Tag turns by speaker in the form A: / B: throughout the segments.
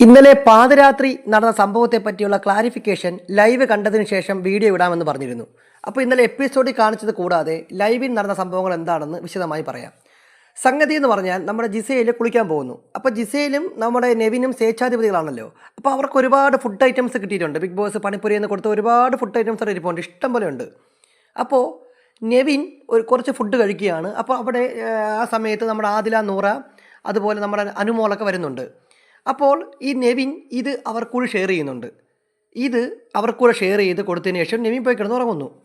A: ഇന്നലെ പാതിരാത്രി നടന്ന സംഭവത്തെ പറ്റിയുള്ള ക്ലാരിഫിക്കേഷൻ ലൈവ് കണ്ടതിന് ശേഷം വീഡിയോ ഇടാമെന്ന് പറഞ്ഞിരുന്നു. അപ്പോൾ ഇന്നലെ എപ്പിസോഡിൽ കാണിച്ചത് കൂടാതെ ലൈവിൽ നടന്ന സംഭവങ്ങൾ എന്താണെന്ന് വിശദമായി പറയാം. സംഗതി എന്ന് പറഞ്ഞാൽ നമ്മുടെ ജിസയിൽ കുളിക്കാൻ പോകുന്നു. അപ്പോൾ ജിസയിലും നമ്മുടെ നെവിനും സ്വേച്ഛാധിപതികളാണല്ലോ. അപ്പോൾ അവർക്ക് ഒരുപാട് ഫുഡ് ഐറ്റംസ് കിട്ടിയിട്ടുണ്ട്. ബിഗ് ബോസ് പണിപ്പുരി എന്ന് കൊടുത്ത ഒരുപാട് ഫുഡ് ഐറ്റംസ് അവിടെ ഇരിപ്പുണ്ട്. ഇഷ്ടം പോലെ ഉണ്ട്. അപ്പോൾ നെവിൻ ഒരു കുറച്ച് ഫുഡ് കഴിക്കുകയാണ്. അപ്പോൾ അവിടെ ആ, സമയത്ത് നമ്മുടെ ആദില നൂറ അതുപോലെ നമ്മുടെ അനുമോളൊക്കെ വരുന്നുണ്ട്. അപ്പോൾ ഈ നെവിൻ ഇത് അവർക്കൂടെ ഷെയർ ചെയ്യുന്നുണ്ട്. ഇത് അവർക്കൂടെ ഷെയർ ചെയ്ത് കൊടുത്തതിന് ശേഷം നെവിൻ പോയി കിടന്ന് ഉറങ്ങുന്നു.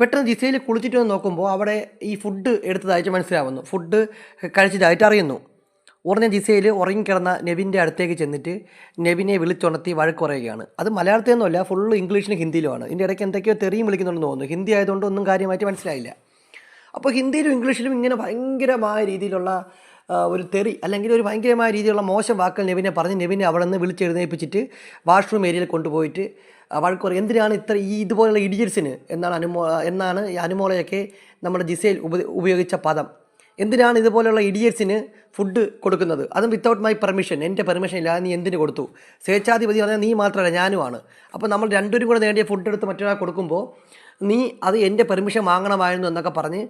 A: പെട്ടെന്ന് ജിസയിൽ കുളിച്ചിട്ട് വന്ന് നോക്കുമ്പോൾ അവിടെ ഈ ഫുഡ് എടുത്തതായിട്ട് മനസ്സിലാവുന്നു. ഫുഡ് കഴിച്ചതായിട്ട് അറിയുന്നു. ഉടനെ ജിസയിൽ ഉറങ്ങിക്കിടന്ന നെവിന്റെ അടുത്തേക്ക് ചെന്നിട്ട് നെവിനെ വിളിച്ചുണർത്തി വഴക്ക് പറയുകയാണ്. അത് മലയാളത്തിൽ നിന്നുമല്ല ഫുള്ള് ഇംഗ്ലീഷിലും ഹിന്ദിയിലുമാണ്. ഇതിന്റെ ഇടയ്ക്ക് എന്തൊക്കെയോ തെറിയും വിളിക്കുന്നുണ്ടെന്ന് തോന്നുന്നു. ഹിന്ദി ആയതുകൊണ്ട് ഒന്നും കാര്യമായിട്ട് മനസ്സിലായില്ല. അപ്പോൾ ഹിന്ദിയിലും ഇംഗ്ലീഷിലും ഇങ്ങനെ ഭയങ്കരമായ രീതിയിലുള്ള ഒരു തെറി അല്ലെങ്കിൽ ഒരു ഭയങ്കരമായ രീതിയിലുള്ള മോശം വാക്കുകൾ നെവിനെ പറഞ്ഞ് നെവിനെ അവിടെ നിന്ന് വിളിച്ചെഴുന്നേൽപ്പിച്ചിട്ട് വാഷ്റൂം ഏരിയയിൽ കൊണ്ടുപോയിട്ട് വഴക്ക് പറയും. എന്തിനാണ് ഇത്ര ഈ ഇതുപോലുള്ള ഇഡിയറ്റ്സിന് എന്നാണ് അനുമോ എന്നാണ് ഈ അനുമോളയൊക്കെ നമ്മുടെ ജിസയിൽ ഉപ ഉപയോഗിച്ച പദം. എന്തിനാണ് ഇതുപോലെയുള്ള ഇഡിയറ്റ്സിന് ഫുഡ് കൊടുക്കുന്നത്? അതും വിത്തൗട്ട് മൈ പെർമിഷൻ എന്റെ പെർമിഷൻ ഇല്ലാതെ നീ എന്തിന് കൊടുത്തു? സ്വേച്ഛാധിപതി പറഞ്ഞാൽ നീ മാത്രമല്ല ഞാനുമാണ്. അപ്പോൾ നമ്മൾ രണ്ടുപേരും കൂടെ നേടിയ ഫുഡ് എടുത്ത് മറ്റൊരാൾ കൊടുക്കുമ്പോൾ നീ അത് എന്റെ പെർമിഷൻ വാങ്ങണമായിരുന്നു എന്നൊക്കെ പറഞ്ഞ്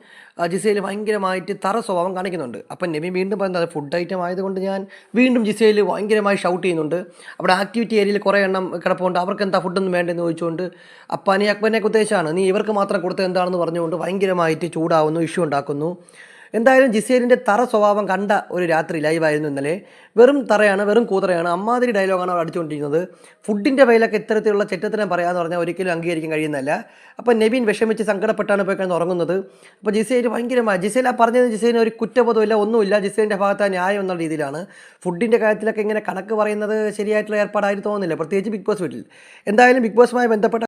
A: ജിസയിൽ ഭയങ്കരമായിട്ട് തറ സ്വഭാവം കാണിക്കുന്നുണ്ട്. അപ്പം നെബി വീണ്ടും പറയുന്നത് അത് ഫുഡ് ഐറ്റം ആയതുകൊണ്ട് ഞാൻ വീണ്ടും ജിസയിൽ ഭയങ്കരമായി ഷൗട്ട് ചെയ്യുന്നുണ്ട്. അവിടെ ആക്ടിവിറ്റി ഏരിയയിൽ കുറേ എണ്ണം കിടപ്പുണ്ട്. അവർക്ക് എന്താ ഫുഡൊന്നും വേണ്ടെന്ന് ചോദിച്ചുകൊണ്ട് അപ്പാനി അക്ബറിനെ ഉദ്ദേശമാണ് നീ ഇവർക്ക് മാത്രം കൊടുത്തത് എന്താണെന്ന് പറഞ്ഞുകൊണ്ട് ഭയങ്കരമായിട്ട് ചൂടാവുന്നു ഇഷ്യൂ ഉണ്ടാക്കുന്നു. എന്തായാലും ജിസേലിന്റെ തറ സ്വഭാവം കണ്ട ഒരു രാത്രി ലൈവായിരുന്നു ഇന്നലെ. വെറും തറയാണ് വെറും കൂതറയാണ്. അമ്മാതിരി ഡയലോഗാണ് അവർ അടിച്ചുകൊണ്ടിരിക്കുന്നത്. ഫുഡിന്റെ പേരിലൊക്കെ ഇത്തരത്തിലുള്ള ചെറ്റത്തിനെ പറയാമെന്ന് പറഞ്ഞാൽ ഒരിക്കലും അംഗീകരിക്കാൻ കഴിയുന്നതല്ല. അപ്പോൾ നെബീൻ വിഷമിച്ച് സങ്കടപ്പെട്ടാണ് പോയി കിടന്ന് ഉറങ്ങുന്നത്. അപ്പോൾ ജിസേൽ ഭയങ്കരമായി ജിസേൽ ആ പറഞ്ഞത് ജിസേലിന് ഒരു കുറ്റബോധമില്ല ഒന്നുമില്ല. ജിസേലിന്റെ ഭാഗത്ത് ന്യായം എന്നുള്ള രീതിയിലാണ്. ഫുഡിന്റെ കാര്യത്തിലൊക്കെ ഇങ്ങനെ കണക്ക് പറയുന്നത് ശരിയായിട്ടുള്ള ഏർപ്പാടായിട്ട് തോന്നുന്നില്ല. പ്രത്യേകിച്ച് ബിഗ് ബോസ് വീട്ടിൽ. എന്തായാലും ബിഗ് ബോസുമായി ബന്ധപ്പെട്ട